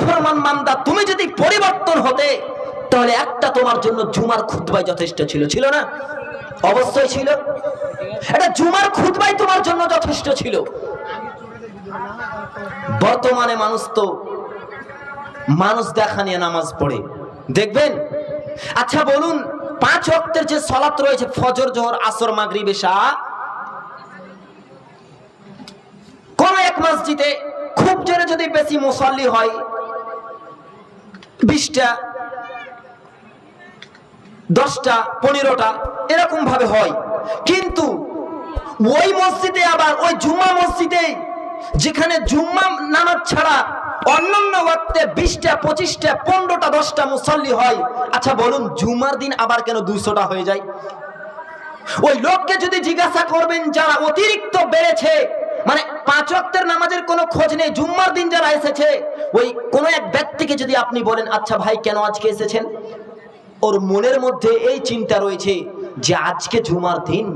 নাফরমান মান্দা তুমি যদি পরিবর্তন হতে, তাহলে একটা তোমার জন্য জুমার খুতবাই যথেষ্ট ছিল। ছিল না? অবশ্যই ছিল। এটা জুমার খুতবাই তোমার জন্য যথেষ্ট ছিল। বর্তমানে মানুষ তো মানুষ দেখা নিয়ে নামাজ পড়ে। দেখবেন? আচ্ছা বলুন, পাঁচ ওয়াক্তের যে সলাত রয়েছে, ফজর, জোহর, আসর, মাগরিব, এশা, কোন এক মসজিদে খুব জোরে যদি বেশি মুসল্লি হয় বিশটা, দশটা, পনেরোটা, এরকম ভাবে হয়। কিন্তু ওই মসজিদে আবার ওই জুম্মা মসজিদে, যেখানে জুম্মা নামাজ ছাড়া অন্যান্য ওয়াক্তে বিশটা, পঁচিশটা, পনেরোটা, দশটা মুসল্লি হয় আচ্ছা বলুন জুমার দিন আবার কেন দুইশোটা হয়ে যায়? ওই লোককে যদি জিজ্ঞাসা করবেন, যারা অতিরিক্ত বেড়েছে মানে পাঁচ অক্টের নামাজের কোনো খোঁজ নেই, জুম্মার দিন যারা এসেছে, ওই কোনো এক ব্যক্তিকে যদি আপনি বলেন আচ্ছা ভাই, কেন আজকে এসেছেন? ওর মনের মধ্যে এই চিন্তা রয়েছে যে আজকে জুমার দিন,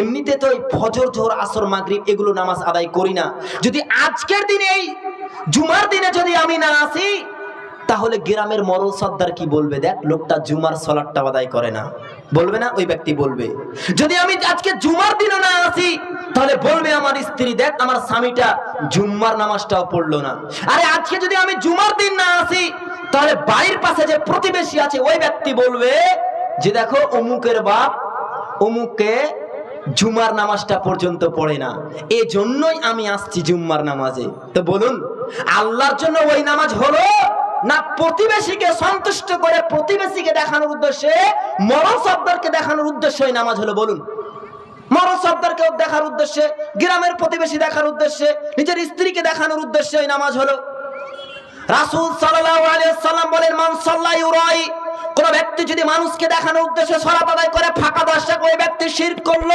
এমনিতে তো এই ফজর, জোহর, আসর, মাগরিব এগুলো নামাজ আদায় করি না। যদি আজকের দিনে এই জুমার দিনে যদি আমি না আসি তাহলে গ্রামের মরল সর্দার কি বলবে? দেখ, লোকটা জুমার সলাটটা আদায় করে না। বলবে না, ওই ব্যক্তি বলবে। যদি আমি আজকে জুমার দিনও না আসি, তাহলে বলবে আমার স্ত্রী, দেখ, আমার স্বামীটা জুম্মার নামাজটাও পড়ল না। আরে আজকে যদি আমি জুমার দিন না আসি, তাহলে বাড়ির পাশে যে প্রতিবেশী আছে, ওই ব্যক্তি বলবে যে দেখো, অমুকের বাপ অমুককে জুমার নামাজটা পর্যন্ত পড়ে না। এই জন্যই আমি আসছি জুম্মার নামাজে। তো বলুন, আল্লাহর জন্য ওই নামাজ হলো না প্রতিবেশীকে সন্তুষ্ট করে প্রতিবেশীকে দেখানোর উদ্দেশ্যে, মরণ শব্দকে দেখানোর উদ্দেশ্যে ওই নামাজ হলো বলুন। মরণ শব্দকে দেখার উদ্দেশ্যে, গ্রামের প্রতিবেশী দেখার উদ্দেশ্যে, নিজের স্ত্রীকে দেখানোর উদ্দেশ্যে ওই নামাজ হলো। রাসূল সাল্লাম বলেন, মান সাল্লা ইউরাই। কোন ব্যক্তি যদি মানুষকে দেখানোর উদ্দেশ্যে সালাত আদায় করে, ফাঁকা দর্শক ওই ব্যক্তি শিরক করল।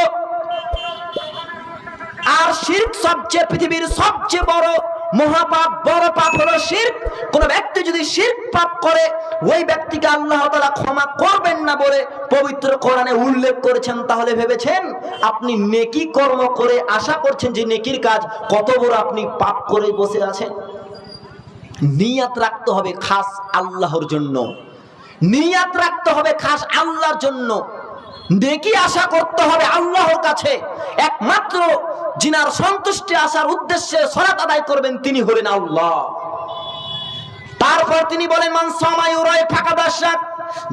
আর শিরক সবচেয়ে পৃথিবীর সবচেয়ে বড় মহাপাপ, বড় পাপ হলো শিরক। কোন ব্যক্তি যদি শিরক পাপ করে, ওই ব্যক্তিকে আল্লাহ তাআলা ক্ষমা করবেন না বলে পবিত্র কোরআনে উল্লেখ করেছেন, তাহলে ভেবেছেন আপনি নেকি কর্ম করে আশা করছেন যে নেকির কাজ কত বড় আপনি পাপ করে বসে আছেন? নিয়াত রাখতে হবে খাস আল্লাহর জন্য। নিয়াত রাখতে হবে খাস আল্লাহর জন্য। নেকি আশা করতে হবে আল্লাহর কাছে। একমাত্র যিনার সন্তুষ্টি আসার উদ্দেশ্যে সরাত আদায় করবেন তিনি হলেন আল্লাহ। তারপর তিনি বলেন, মান সময় রয় ফাঁকা দর্শক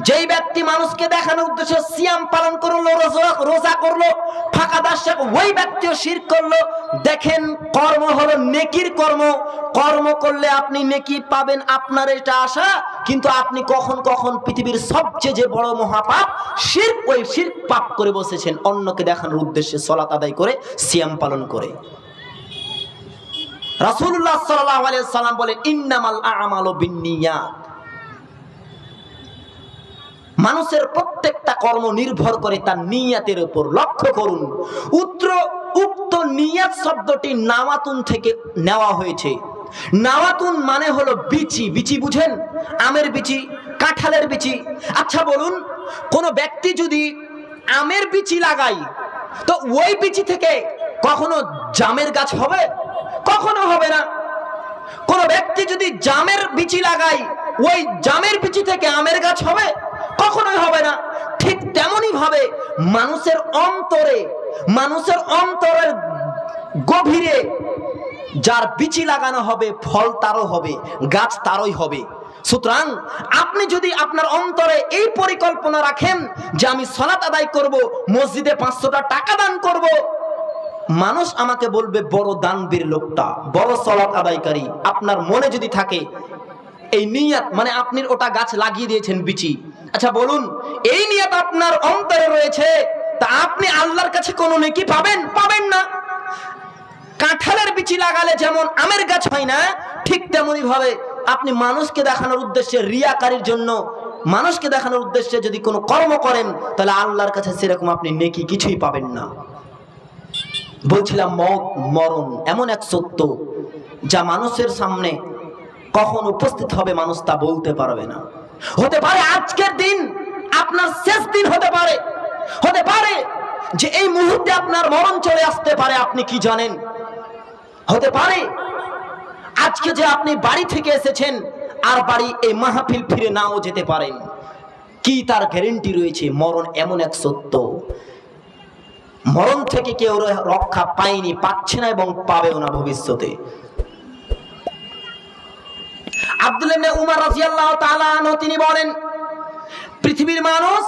যেই ব্যক্তি মানুষকে দেখানোর উদ্দেশ্যে সিয়াম পালন করল, রোজা রোজা করল ফাঁকা দর্শক ওই ব্যক্তিও শির করল। দেখেন, কর্ম হলো নেকির কর্ম। কর্ম করলে আপনি নেকি পাবেন, আপনার এটা আশা। কিন্তু আপনি কখন কখন পৃথিবীর সবচেয়ে যে বড় মহাপাপ শির ওই শির পাপ করে বসেছেন, অন্যকে দেখানোর উদ্দেশ্যে সলাত আদায় করে, সিয়াম পালন করে। রাসূলুল্লাহ সাল্লাল্লাহু আলাইহি সাল্লাম বলেন, ইন্নামাল আ'মালু বিন্নিয়াত। মানুষের প্রত্যেকটা কর্ম নির্ভর করে তার নিয়াতের উপর। লক্ষ্য করুন উত্তর উক্ত নিয়াত শব্দটি নামাতুন থেকে নেওয়া হয়েছে। নাওয়াতুন মানে হলো বিচি। বিচি বুঝেন? আমের বিচি, কাঁঠালের বিচি। আচ্ছা বলুন, কোন ব্যক্তি যদি আমের বিচি লাগাই তো ওই বিচি থেকে কখনো জামের গাছ হবে? কখনো হবে না। কোন ব্যক্তি যদি জামের বিচি লাগাই ওই জামের বিচি থেকে আমের গাছ হবে? কখনোই হবে না। ঠিক তেমনই ভাবে মানুষের অন্তরে, মানুষের অন্তরের গভীরে যার বিচি লাগানো হবে, ফল তারও হবে, গাছ তারই হবে। সুতরাং আপনি যদি আপনার অন্তরে এই পরিকল্পনা রাখেন যে আমি সলাত আদায় করব, মসজিদে পাঁচশোটা টাকা দান করব, মানুষ আমাকে বলবে, বড় দানবীর লোকটা, বড় সলাত আদায়কারী। আপনার মনে যদি থাকে, এই নিয়াত মানে আপনি ওটা গাছ লাগিয়ে দিয়েছেন বিচি। আচ্ছা বলুন, এই নিয়াত আপনার অন্তরে রয়েছে, তা আপনি আল্লাহর কাছে কোনো নেকি পাবেন? পাবেন না। কাঁঠালের লাগালে যেমন আমের গাছ হয় না, ঠিক তেমনই ভাবে আপনি মানুষকে দেখানোর উদ্দেশ্যে রিয়াকারীর জন্য মানুষকে দেখানোর উদ্দেশ্যে যদি কোনো কর্ম করেন, তাহলে আল্লাহর কাছে সেরকম আপনি নেকি কিছুই পাবেন না। বলছিলাম মত মরণ এমন এক সত্য যা মানুষের সামনে কখন উপস্থিত হবে মানুষ তা বলতে পারবে না। হতে পারে আজকের দিন আপনার শেষ দিন হতে পারে। হতে পারে যে এই মুহূর্তে আপনার মরণ চলে আসতে পারে, আপনি কি জানেন? হতে পারে। আজকে যে আপনি বাড়ি থেকে এসেছেন, আর বাড়ি এই মাহফিল ফিরে নাও যেতে পারেন। কি তার গ্যারেন্টি রয়েছে? মরণ এমন এক সত্য। মরণ থেকে কেউ রক্ষা পায়নি, পাচ্ছে না এবং পাবেও না ভবিষ্যতে। আব্দুল উমর রাদিয়াল্লাহু তাআলা আনহু তিনি বলেন, পৃথিবীর মানুষ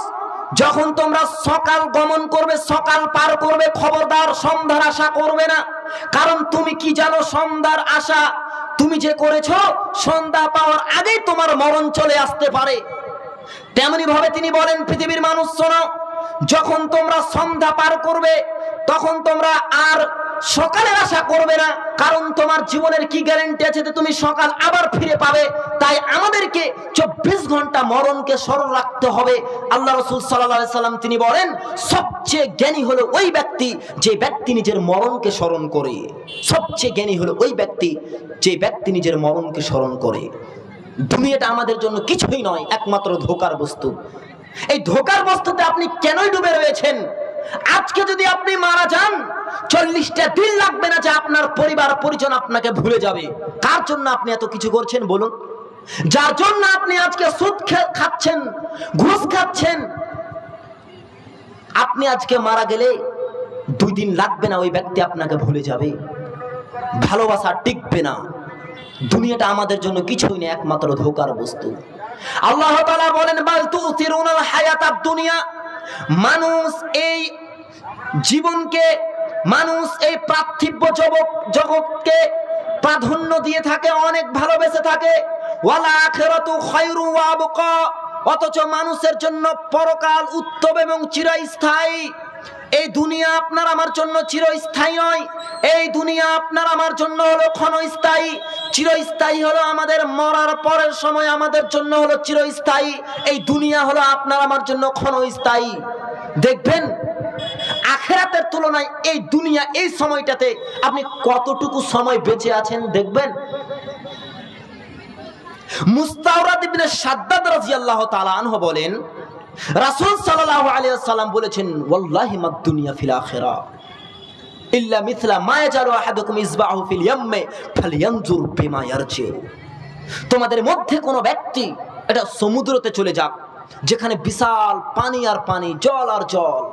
যখন তোমরা সকাল গমন করবে, সকাল পার করবে, খবরদার, সন্ধ্যার আশা করবে না। কারণ তুমি কি জানো সন্ধ্যার আশা? তুমি যে করেছ, সন্ধ্যা পাওয়ার আগেই তোমার মরণ চলে আসতে পারে। তেমনি ভাবে তিনি বলেন, পৃথিবীর মানুষ শোনো, যখন তোমরা সন্ধ্যা পার করবে, তখন তোমরা আর সকালের আশা করবে না। কারণ তোমার জীবনের কি গ্যারেন্টি আছে যে তুমি সকাল আবার ফিরে পাবে? তাই আমাদেরকে চব্বিশ ঘণ্টা মরণকে স্মরণ রাখতে হবে। আল্লাহ রসুল সাল্লাহ সাল্লাম তিনি বলেন, সবচেয়ে জ্ঞানী হলো ওই ব্যক্তি যে ব্যক্তি নিজের মরণকে স্মরণ করে। সবচেয়ে জ্ঞানী হলো ওই ব্যক্তি যে ব্যক্তি নিজের মরণকে স্মরণ করে। দুনিয়াটা আমাদের জন্য কিছুই নয়, একমাত্র ধোকার বস্তু। এই ধোকার বস্তুতে আপনি কেনই ডুবে রয়েছেন? আজকে যদি আপনি মারা যান, চল্লিশটা দিন লাগবে না যে আপনার পরিবার পরিজন আপনাকে ভুলে যাবে। কার জন্য আপনি এত কিছু করছেন বলুন? যার জন্য আপনি আজকে সুদ খাচ্ছেন, ঘুষ খাচ্ছেন। আপনি আজকে মারা গেলে দুই দিন লাগবে না ওই ব্যক্তি আপনাকে ভুলে যাবে। ভালোবাসা টিকবে না। দুনিয়াটা আমাদের জন্য কিছুই না, একমাত্র ধোকার বস্তু। আল্লাহ বলেন, বাল তুসিরুনাল হায়াতাদ দুনিয়া। মানুষ এই জীবনকে, মানুষ এই পার্থিব জগৎ, জগৎকে প্রাধান্য দিয়ে থাকে, অনেক ভালোবেসে থাকে। ওয়ালা আখিরাতু খায়রু ওয়া অথচ মানুষের জন্য পরকাল উত্তম এবং চিরস্থায়ী। এই দুনিয়া আপনার আমার জন্য চিরস্থায়ী নয়। এই দুনিয়া আপনার আমার জন্য হলো ক্ষণস্থায়ী। চিরস্থায়ী হলো আমাদের মরার পরের সময় আমাদের জন্য হলো চিরস্থায়ী। এই দুনিয়া হলো আপনার আমার জন্য ক্ষণস্থায়ী। দেখবেন, আখেরাতের তুলনায় এই দুনিয়া এই সময়টাতে আপনি কতটুকু সময় বেঁচে আছেন দেখবেন? মুস্তাওরাদ ইবনে সাদ্দাদ রাদিয়াল্লাহু তাআলা আনহু বলেন রাসূল সাল্লাল্লাহু আলাইহি সাল্লাম বলেছেন, ওয়াল্লাহি মাদ দুনিয়া ফিল আখিরা। ইল্লা মিথলা মা ইয়াজালু আহাদুকুম ইসবাহু ফিল ইয়াম্মি ফালয়ানজুর বিমা ইয়ারজি তোমাদের মধ্যে কোনো ব্যক্তি এটা সমুদ্রতে চলে যাক, যেখানে বিশাল পানি আর পানি, জল আর জল।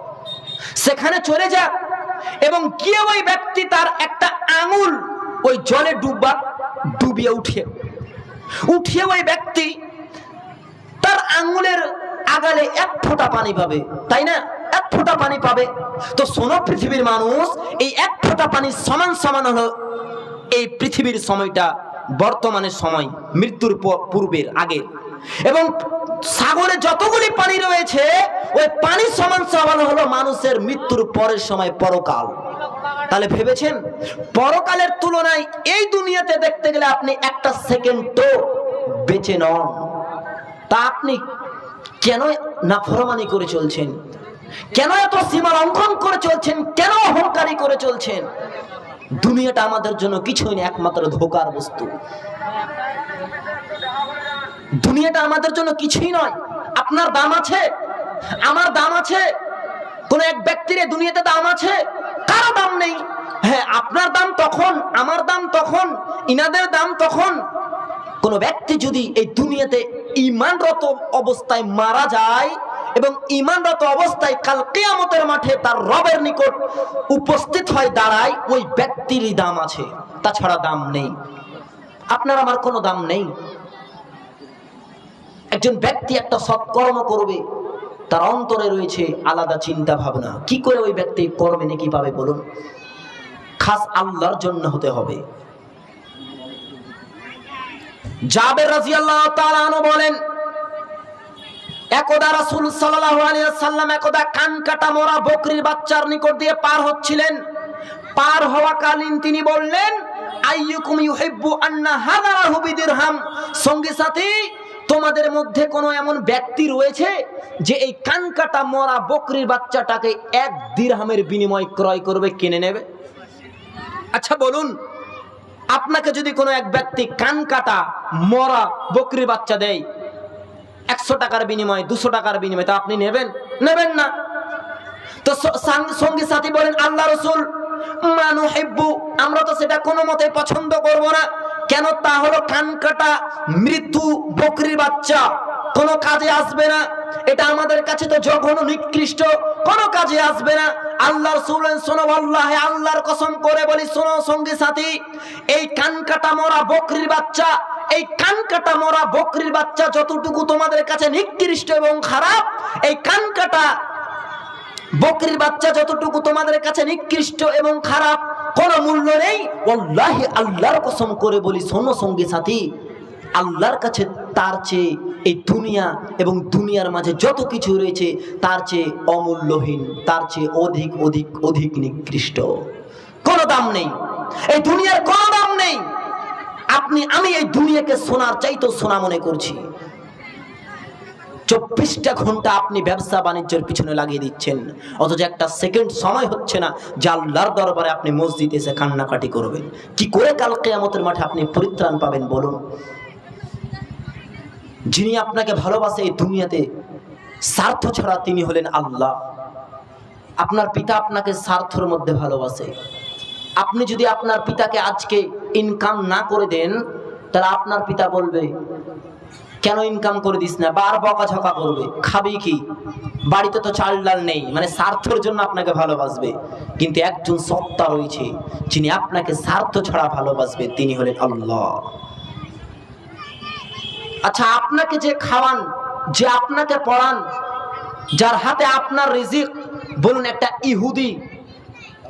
সেখানে চলে যাক এবং গিয়ে ওই ব্যক্তি তার একটা আঙুল ওই জলে ডুববা, ডুবিয়ে উঠে উঠিয়ে ওই ব্যক্তি তার আঙুলের আগালে এক ফোঁটা পানি পাবে, তাই না? এক ফোঁটা পানি পাবে। তো শোনো পৃথিবীর মানুষ, এই এক ফোঁটা পানি সমান সমান হলো এই পৃথিবীর সময়টা বর্তমানের সময়, মৃত্যুর পূর্বের আগে। এবং সাগরে যতগুলি পানি রয়েছে, ওই পানি সমান সমান হলো মানুষের মৃত্যুর পরের সময়, পরকাল। তাহলে ভেবেছেন? পরকালের তুলনায় এই দুনিয়াতে দেখতে গেলে আপনি একটা সেকেন্ড তো বেঁচে নন। তা আপনি কেন নাফরমানি করে চলছেন? কেন এত সীমা লঙ্ঘন করে চলছেন? কেন অহংকারী করে চলছেন? দুনিয়াটা আমাদের জন্য কিছুই না, একমাত্র ধোকার বস্তু। দুনিয়াটা আমাদের জন্য কিছুই নয়। আপনার দাম আছে? আমার দাম আছে? কোন এক ব্যক্তির দুনিয়াতে দাম আছে? কারও দাম নেই। হ্যাঁ আপনার দাম তখন, আমার দাম তখন, ইনাদের দাম তখন। কোন ব্যক্তি যদি এই দুনিয়াতে ইমানরত অবস্থায় মারা যায় এবং ইমানরত অবস্থায় কাল কিয়ামতের মাঠে তার রবের নিকট উপস্থিত হয় দাঁড়ায়, ওই ব্যক্তিরই দাম আছে। তাছাড়া দাম নেই। আপনার আমার কোনো দাম নেই। একজন ব্যক্তি একটা সৎকর্ম করবে, তার অন্তরে রয়েছে আলাদা চিন্তা ভাবনা কি করে ওই ব্যক্তি কর্মে নাকি পাবে বলুন? খাস আল্লাহর জন্য হতে হবে। জাবের রাদিয়াল্লাহু তাআলা আনহু বলেন, একদা রাসূল আলাইহি সাল্লাম একদা কান কাটা মরা বকরির বাচ্চার নিকট দিয়ে পার হচ্ছিলেন। পার হওয়া কালীন তিনি বললেন, আইয়ুকুম ইউহিব্বু আন্না হাদা লাহু বিদিরহাম। সঙ্গী সাথী তোমাদের মধ্যে কোনো এমন ব্যক্তি রয়েছে যে এই কান কাটা মরা বকরির বাচ্চাটাকে এক দিরহামের বিনিময় ক্রয় করবে, কিনে নেবে? আচ্ছা বলুন আপনাকে যদি কোনো এক ব্যক্তি কান কাটা, মরা, বকরি বাচ্চা দেয়, একশো টাকার বিনিময়ে, দুশো টাকার বিনিময়ে, তা আপনি নেবেন? নেবেন না। তো সঙ্গী সাথী বলেন, আল্লাহ রসুল, মানু হেব্বু আমরা তো সেটা কোনো মতে পছন্দ করব না। কেন? তা হলো কান কাটা মৃত্যু বকরির বাচ্চা। কোনো কাজে আসবে না। এটা আমাদের কাছে তো জঘন্য নিকৃষ্ট, কোনো কাজে আসবে না। আল্লাহর সুলেন শোনো, আল্লাহে আল্লাহর কসম করে বলি, শোনো সঙ্গী সাথী, এই কান কাটা মরা বকরির বাচ্চা, এই কান কাটা মরা বকরির বাচ্চা যতটুকু তোমাদের কাছে নিকৃষ্ট এবং খারাপ, এই কান কাটা বকরির বাচ্চা যতটুকু তোমাদের কাছে নিকৃষ্ট এবং খারাপ, কোনো মূল্য নেই। ওল্লাহি আল্লাহর কসম করে বলি, শোনো সঙ্গী সাথী, আল্লাহর কাছে তার চেয়ে এই দুনিয়া এবং দুনিয়ার মাঝে যত কিছু রয়েছে, তার চেয়ে অমূল্যহীন, তার চেয়ে অধিক অধিক অধিক নিকৃষ্ট। কোনো দাম নেই। এই দুনিয়ার কোনো দাম নেই। আপনি, আমি এই দুনিয়াকে সোনার চাইতো সোনা মনে করছি। চব্বিশটা ঘণ্টা আপনি ব্যবসা বাণিজ্যের পিছনে লাগিয়ে দিচ্ছেন। অথচ একটা সেকেন্ড সময় হচ্ছে না যে আল্লাহর দরবারে আপনি মসজিদে এসে কান্নাকাটি করবেন। কি করে কাল কেয়ামতের মাঠে আপনি পরিত্রাণ পাবেন বলুন? যিনি আপনাকে ভালোবাসে এই দুনিয়াতে, স্বার্থ ছাড়া তিনি হলেন আল্লাহ। আপনার পিতা আপনাকে স্বার্থর মধ্যে ভালোবাসে। আপনি যদি আপনার পিতাকে আজকে ইনকাম না করে দেন, তাহলে আপনার পিতা বলবে, কেন ইনকাম করে দিস না? বার বকাঝকা করবে। খাবি কি? বাড়িতে তো চাল ডাল নেই। মানে স্বার্থের জন্য আপনাকে ভালোবাসবে। কিন্তু একজন সত্তা রয়েছে, যিনি আপনাকে স্বার্থ ছাড়া ভালোবাসবে, তিনি হলেন আল্লাহ। আচ্ছা আপনাকে যে খাওয়ান, যে আপনাকে পড়ান, যার হাতে আপনার রিজিক, বলুন একটা ইহুদি,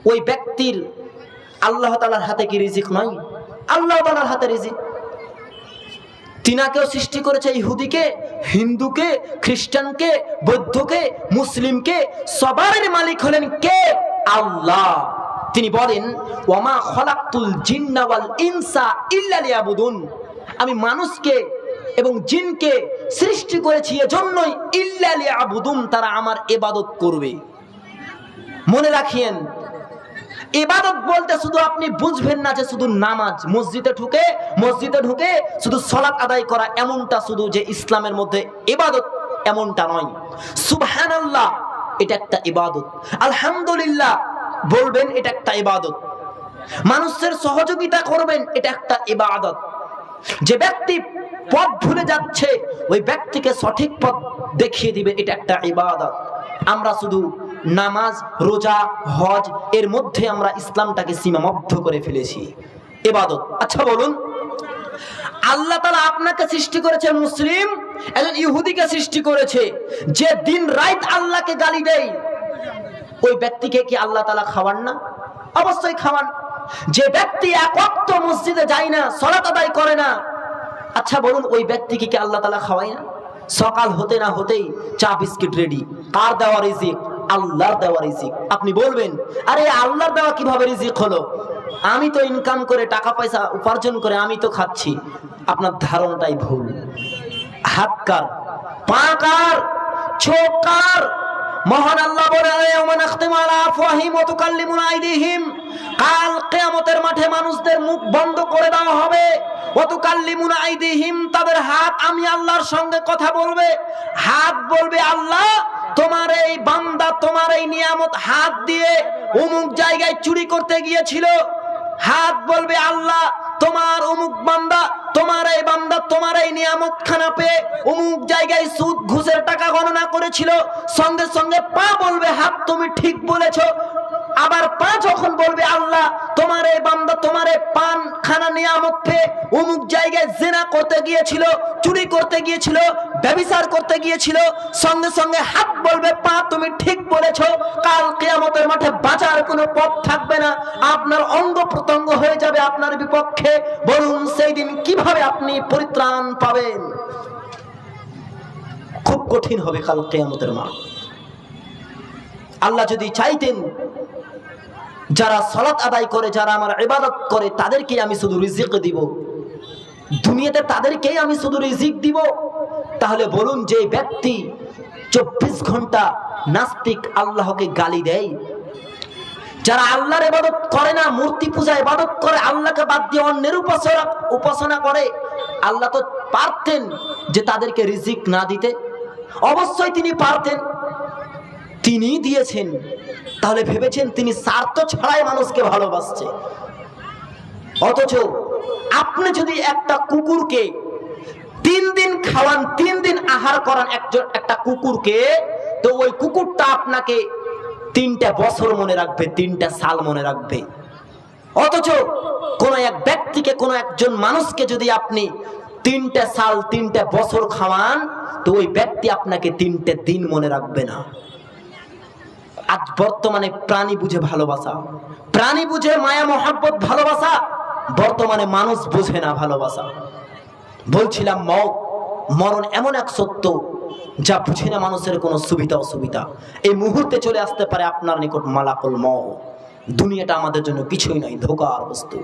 ওই ব্যক্তির আল্লাহ তালার হাতে কি রিজিক নয়? আল্লাহ তালার হাতে রিজিক। তিনাকেও সৃষ্টি করেছে ইহুদিকে, হিন্দুকে, খ্রিস্টানকে, বৌদ্ধকে, মুসলিমকে সবার মালিক হলেন কে? আল্লাহ। তিনি বলেন ওমা খলাক্তুল জিন্না ওয়াল ইনসা ইল্লা লিয়াবুদুন। আমি মানুষকে এবং জিনকে সৃষ্টি করেছি এজন্যই ইল্লা আবুদুম তারা আমার ইবাদত করবে। মনে রাখিয়েন, ইবাদত বলতে শুধু আপনি বুঝবেন না যে শুধু নামাজ, মসজিদে ঢুকে মসজিদে ঢুকে শুধু সলাৎ আদায় করা এমনটা শুধু যে ইসলামের মধ্যে ইবাদত এমনটা নয়। সুবহানাল্লাহ, এটা একটা ইবাদত। আলহামদুলিল্লাহ, বলবেন এটা একটা ইবাদত। মানুষের সহযোগিতা করবেন, এটা একটা ইবাদত। যে ব্যক্তি পথ ভুলে যাচ্ছে, ওই ব্যক্তিকে সঠিক পথ দেখিয়ে দিবে, এটা একটা ইবাদত। আমরা শুধু নামাজ, রোজা, হজ, এর মধ্যে আমরা ইসলামটাকে সীমাবদ্ধ করে ফেলেছি। এবাদত আচ্ছা বলুন। আল্লাহ তালা আপনাকে সৃষ্টি করেছে মুসলিম, একজন ইহুদিকে সৃষ্টি করেছে। যে দিন রাত আল্লাহকে গালি দেয়, ওই ব্যক্তিকে কি আল্লাহ তালা খাওয়ান না? অবশ্যই খাওয়ান। যে ব্যক্তি এক ওয়াক্ত মসজিদে যায় না, সলাত আদায় করে না আচ্ছা বলুন, ওই ব্যক্তিকে কি আল্লাহ তালা খাওয়ায় না? সকাল হতে না হতেই চা বিস্কিট রেডি কার দেওয়া রিজিক? আল্লাহর দেওয়া রিজিক। আপনি বলবেন, আরে, আল্লাহর দেওয়া কীভাবে রিজিক হলো? আমি তো ইনকাম করে টাকা পয়সা উপার্জন করে আমি তো খাচ্ছি। আপনার ধারণাটাই ভুল। হাত কার? পা কার? চোখ মহান আল্লাহ বলে কাল কিয়ামতের মাঠে মানুষদের মুখ বন্ধ করে দেওয়া হবে। ওয়া তুকাল্লিমুনা আইদিহিম, তাদের হাত আমি আল্লাহর সঙ্গে কথা বলবে। হাত বলবে, আল্লাহ, তোমার এই বান্দা, তোমার এই নিয়ামত হাত দিয়ে অমুক জায়গায় চুরি করতে গিয়েছিল। হাত বলবে, আল্লাহ, তোমার অমুক বান্দা, তোমার এই বান্দা, তোমার এই নিয়ামত খানা পেয়ে অমুক জায়গায় সুদ, ঘুষের টাকা গণনা করেছিল। সঙ্গে সঙ্গে পা বলবে, হাত তুমি ঠিক বলেছ। আবার পা যখন বলবে, আল্লাহ, তোমার এই বান্দা, তোমার এই পান খানা নিয়ামত পেয়ে অমুক জায়গায় জেনা করতে গিয়েছিল, চুরি করতে গিয়েছিল ব্যবিচার করতে গিয়েছিল, সঙ্গে সঙ্গে হাত বলবে, পা, তুমি ঠিক বলেছ, কাল কেয়ামতের মাঠে বাঁচার কোনো পথ থাকবে না, আপনার অঙ্গ প্রত্যঙ্গ হয়ে যাবে আপনার বিপক্ষে বলুন সেই দিন কীভাবে আপনি পরিত্রাণ পাবেন? খুব কঠিন হবে কাল কেয়ামতের মাঠ। আল্লাহ যদি চাইতেন যারা সলাৎ আদায় করে, যারা আমার ইবাদত করে তাদেরকে আমি শুধু রিজিক দিব। দুনিয়াতে তাদেরকেই আমি শুধু রিজিক দিব। তাহলে বলুন যে ব্যক্তি চব্বিশ ঘণ্টা নাস্তিক আল্লাহকে গালি দেয়? যারা আল্লাহর ইবাদত করে না, মূর্তি পূজা ইবাদত করে, আল্লাহকে বাদ দিয়ে অন্যের উপাসনা উপাসনা করে, আল্লাহ তো পারতেন যে তাদেরকে রিজিক না দিতে। অবশ্যই তিনি পারতেন। তিনি দিয়েছেন। তাহলে ভেবেছেন তিনি স্বার্থ ছাড়াই মানুষকে ভালোবাসছে। অথচ আপনি যদি একটা কুকুরকে তিন দিন খাওয়ান, তিন দিন আহার করান একজন, একটা কুকুরকে, তো ওই কুকুরটা আপনাকে তিনটা বছর মনে রাখবে, তিনটা সাল মনে রাখবে। অথচ কোন এক ব্যক্তিকে, কোন একজন মানুষকে যদি আপনি তিনটা সাল, তিনটা বছর খাওয়ান, তো ওই ব্যক্তি আপনাকে তিনটে দিন মনে রাখবে না। আজ বর্তমানে প্রাণী বুঝে ভালোবাসা। প্রাণী বুঝে মায়া, মহাব্বত, ভালোবাসা, বর্তমানে মানুষ বুঝে না ভালোবাসা। বলছিলাম, মত, মরণ এমন এক সত্য যা বুঝে না মানুষের কোনো সুবিধা, অসুবিধা। এই মুহূর্তে চলে আসতে পারে আপনার নিকট মালাকল ম দুনিয়াটা আমাদের জন্য কিছুই নয়, ধোকার বস্তু।